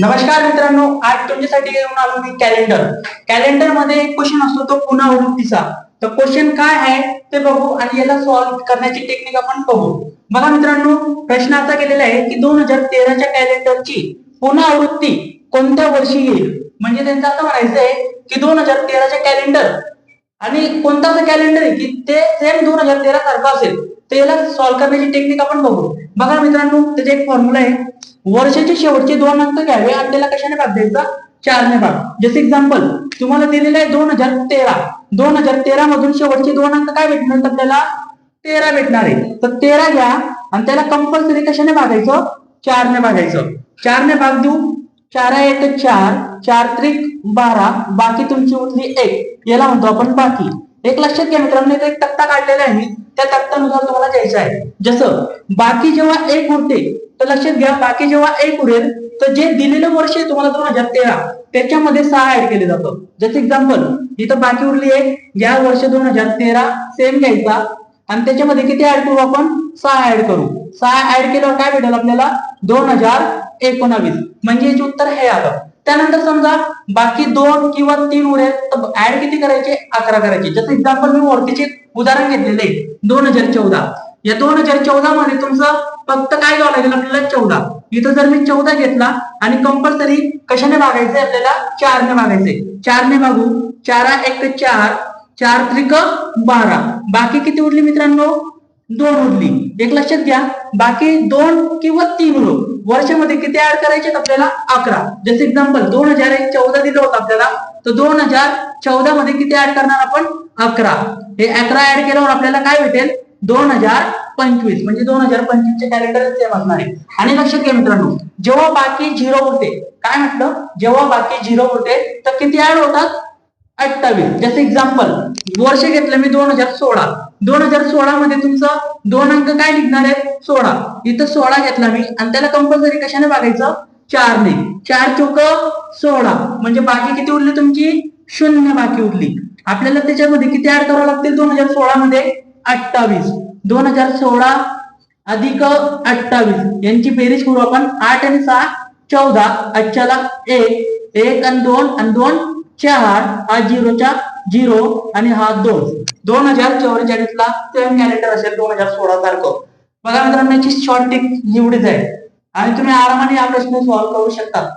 नमस्कार मित्रांनो आज तुमच्यासाठी घेऊन आलो मी कॅलेंडर कॅलेंडरमध्ये एक क्वेश्चन असतो तो पुनरावृत्तीचा. तर क्वेश्चन काय आहे ते बघू आणि याला सॉल्व्ह करण्याची टेक्निक आपण बघू. बघा मित्रांनो प्रश्न असा केलेला आहे की दोन हजार तेराच्या कॅलेंडरची पुनरावृत्ती कोणत्या वर्षी येईल? म्हणजे त्यांचं असं म्हणायचं आहे की दोन हजार तेराच्या कॅलेंडर आणि कोणता असं कॅलेंडर आहे की ते सेम दोन हजार तेरा सारखं असेल. तर याला सॉल्व्ह करण्याची टेक्निक आपण बघू. बघा मित्रांनो त्याचा एक फॉर्म्युला आहे. वर्षाचे शेवटचे दोन अंक घ्यावे. आणि त्याला कशाने भाग द्यायचा? चारने भाग. जसे एक्झाम्पल तुम्हाला दिलेलं आहे दोन हजार तेरा. दोन हजार तेरा मधून शेवटचे दोन अंक काय भेटणार तर आपल्याला? तेरा भेटणार आहे तर तेरा घ्या. आणि त्याला कंपल्सरी कशाने भागायचं? चारने भागायचं. चारने भाग देऊ. चार एक चार. चार त्रिक बारा. बाकी तुमची उरली एक. याला म्हणतो आपण बाकी. एक लक्षात घ्या मित्रांनो इथे एक तक्ता काढलेला आहे. मी त्या तक्त्यानुसार तुम्हाला द्यायचं आहे. जसं बाकी जेव्हा एक उरते तर लक्षात घ्या बाकी जेव्हा एक उरेल तर जे दिलेलं वर्ष आहे तुम्हाला दोन हजार तेरा त्याच्यामध्ये सहा ऍड केले जातं. जसं एक्झाम्पल इथं बाकी उरली एक या वर्ष दोन हजार तेरा सेम घ्यायचा. आणि त्याच्यामध्ये किती ऍड करू आपण? सहा ऍड करू. सहा ऍड केल्यावर काय भेटेल आपल्याला? दोन हजार एकोणावीस. म्हणजे याचे उत्तर हे आलं. त्यानंतर समजा बाकी दोन किंवा तीन उरेल तर ऍड किती करायचे? अकरा करायचे. जसं एक्झाम्पल मी वरतीचे उदाहरण घेतलेले आहे. दोन हजार चौदा. या दोन हजार चौदा मध्ये तुमचं फक्त काय घ्यावं लागेल आपल्याला? चौदा. इथं जर मी चौदा घेतला आणि कंपल्सरी कशाने भागायचंय आपल्याला? चारने भागायचंय. चारने भागू. चारा एक चार. चार त्रिक बारा. बाकी किती उरली मित्रांनो? दोन उरली. एक लक्षात घ्या. बाकी दोन किंवा तीन उरलो वर्षामध्ये किती ऍड करायचे आपल्याला? अकरा. जसे एक्झाम्पल दोन हजार एक चौदा दिलं होतं आपल्याला. तर दोन हजार चौदा मध्ये किती ऍड करणार आपण? अकरा. हे अकरा ऍड केल्यावर आपल्याला काय भेटेल? दोन हजार पंचवीस. म्हणजे दोन हजार पंचवीसचे कॅरेक्टर कॅलेंडर सेम असणार आहे. आणि लक्षात घ्या मित्रांनो जेव्हा बाकी झिरो उरते काय म्हटलं? जेव्हा बाकी झिरो उरते तर किती ऍड होतात? अठ्ठावीस. जसं एक्झाम्पल वर्ष घेतलं मी दोन हजार सोळा. दोन हजार सोळा मध्ये तुमचं दोन अंक काय निघणार आहे सोळा. इथं सोळा घेतला मी आणि त्याला कंपल्सरी कशाने भागायचं चारने. चार चौक सोळा. म्हणजे बाकी किती उरली तुमची? शून्य बाकी उरली. आपल्याला त्याच्यामध्ये किती ऍड करावं लागतील? दोन हजार सोळा मध्ये? अठ्ठावीस. दोन हजार सोळा अधिक अठ्ठावीस. यांची बेरीज करू आपण आठ आणि सहा. चौदा. अठ्याला एक. एक आणि दोन आणि दोन चार हा झिरोच्या झिरो आणि हा दोन. दोन हजार चौवेचाळीसला सेम कॅलेंडर असेल दोन हजार सोळा तारखं बघा मित्रांनो याची शॉर्ट टिक एवढीच आहे. आणि तुम्ही आरामाने हा प्रश्न सॉल्व्ह करू शकता.